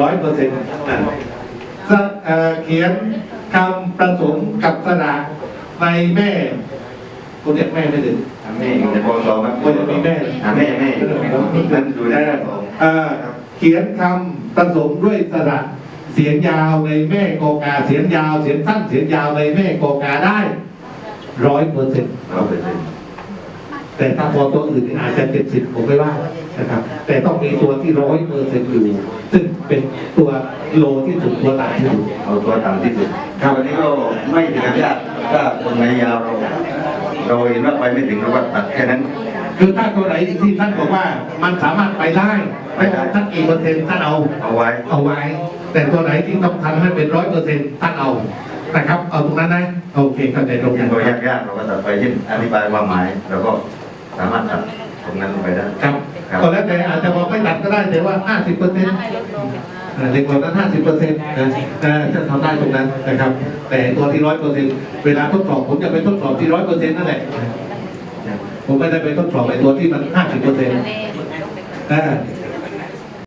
ร้อยเปอร์เซ็นต์เขียนคำประสมกับสระในแม่คุณเรียกแม่ไม่ถึงแม่อยู่ในปสองครับควรจะมีแม่อ่าแม่แม่นั้นอยู่ในปสองเอ่อเขียนคำผสมด้วยสระเสียงยาวในแม่กอกาเสียงยาว เสียงสั้นเสียงยาวในแม่กอกาได้ร้อยเปอร์เซ็นต์ร้อยเปอร์เซ็นต์ แต่ถ้าพอตัวอื่นอาจจะเจ็ดสิบผมไม่ว่านะครับ แต่ต้องมีตัวที่ร้อยเปอร์เซ็นต์อยู่ ซึ่งเป็นตัวโลที่สุดตัวต่างที่สุดเอาตัวต่ำที่สุดครับวันนี้ก็ไม่ถึงกับยากถ้าคนไหนยาวเราเราเห็นว่าไปไม่ถึงเราก็ตัดแค่นั้น คือถ้าตัวไหนที่ท่านบอกว่ามันสามารถไปได้ไม่ต้องท่านกี่เปอร์เซ็นต์ท่านเอาเอาไว้ เอาไว้ แต่ตัวไหนที่ต้องทำให้เป็นร้อยเปอร์เซ็นต์ท่านเอานะครับเอาตรงนั้นนะโอเคเข้าใจตรงยักังนตัวยากๆเราก็ตัดไปเช่นอธิบายความหมายเราก็ สามารถตัดตรงนั้นลงไปได้ ครับครับ ก็แล้วแต่อาจจะบอกไม่ตัดก็ได้แต่ว่าห้าสิบเปอร์เซ็นต์เด็กเหล่านั้นห้าสิบเปอร์เซ็นต์นะจะทำได้ตรงนั้นนะครับ แต่ตัวที่ร้อยเปอร์เซ็นต์เวลาทดสอบผมจะไปทดสอบที่ร้อยเปอร์เซ็นต์นั่นแหละ ผมไม่ได้ไปทดสอบไอ้ตัวที่มันห้าสิบเปอร์เซ็นต์